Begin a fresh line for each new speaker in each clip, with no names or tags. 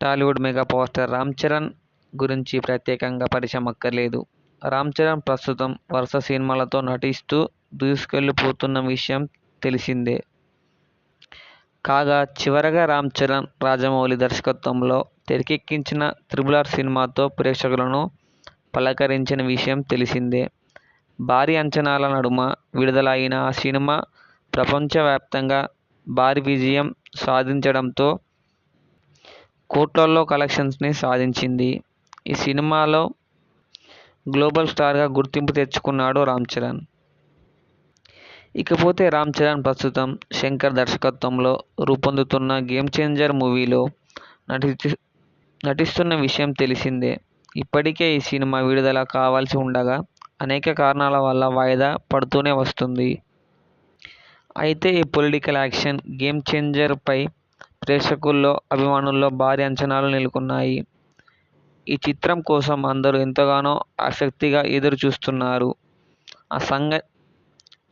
Tollywood mega power star Ram Charan గురించి ప్రత్యేకంగా పరిచయం అక్కర్లేదు. రామ్ చరణ్ ప్రస్తుతం వరుస సినిమాలతో నటిస్తూ దూసుకెళ్ళిపోతున్న విషయం తెలిసిందే. కాగా చివరగా రామ్ చరణ్, రాజమౌళి దర్శకత్వంలో తెరకెక్కించిన త్రిబుల్ ఆర్ సినిమాతో ప్రేక్షకులను పలకరించిన విషయం తెలిసిందే. భారీ అంచనాల నడుమ విడుదల అయిన ఆ సినిమా ప్రపంచవ్యాప్తంగా భారీ విజయం సాధించడంతో కోట్లల్లో కలెక్షన్స్ని సాధించింది. ఈ సినిమాలో గ్లోబల్ స్టార్గా గుర్తింపు తెచ్చుకున్నాడు రామ్ చరణ్. ఇకపోతే రామ్ చరణ్ ప్రస్తుతం శంకర్ దర్శకత్వంలో రూపొందుతున్న 'గేమ్ చేంజర్' మూవీలో నటి నటిస్తున్న విషయం తెలిసిందే. ఇప్పటికే ఈ సినిమా విడుదల కావాల్సి ఉండగా అనేక కారణాల వల్ల వాయిదా పడుతూనే వస్తుంది అయితే ఈ పొలిటికల్ యాక్షన్ 'గేమ్ చేంజర్'పై ప్రేక్షకుల్లో, అభిమానుల్లో భారీ అంచనాలు నెలకొన్నాయి. ఈ చిత్రం కోసం అందరూ ఎంతగానో ఆసక్తిగా ఎదురు చూస్తున్నారు.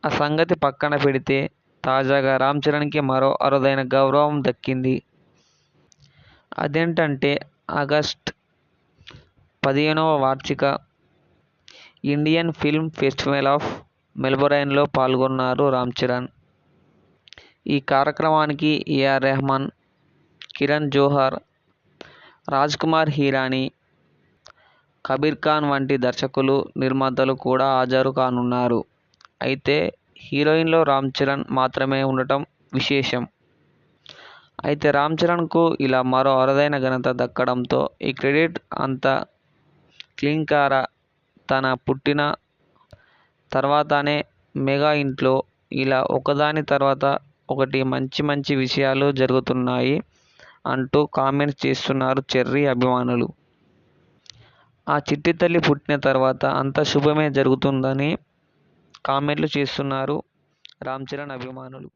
ఆ సంగతి పక్కన పెడితే తాజాగా రామ్ చరణ్కి మరో అరుదైన గౌరవం దక్కింది. అదేంటంటే ఆగస్ట్ పదిహేనవ వార్షిక ఇండియన్ ఫిల్మ్ ఫెస్టివల్ ఆఫ్ మెల్బోర్న్లో పాల్గొన్నారు రామ్ చరణ్. ఈ కార్యక్రమానికి ఏఆర్ రెహమాన్, కిరణ్ జోహర్, హీరాని కబీర్ ఖాన్ వంటి దర్శకులు, నిర్మాతలు కూడా హాజరు కానున్నారు. అయితే హీరోయిన్లో రామ్ చరణ్ మాత్రమే ఉండటం విశేషం. అయితే రామ్ చరణ్కు ఇలా మరో అరుదైన ఘనత దక్కడంతో ఈ క్రెడిట్ అంతా క్లీన్కారా తన పుట్టిన తర్వాతనే మెగా ఇంట్లో ఇలా ఒకదాని తర్వాత ఒకటి మంచి మంచి విషయాలు జరుగుతున్నాయి అంటూ కామెంట్స్ చేస్తున్నారు చెర్రీ అభిమానులు. ఆ చిట్టి తల్లి పుట్టిన తర్వాత అంత శుభమే జరుగుతుందని కామెంట్లు చేస్తున్నారు రామ్ చరణ్ అభిమానులు.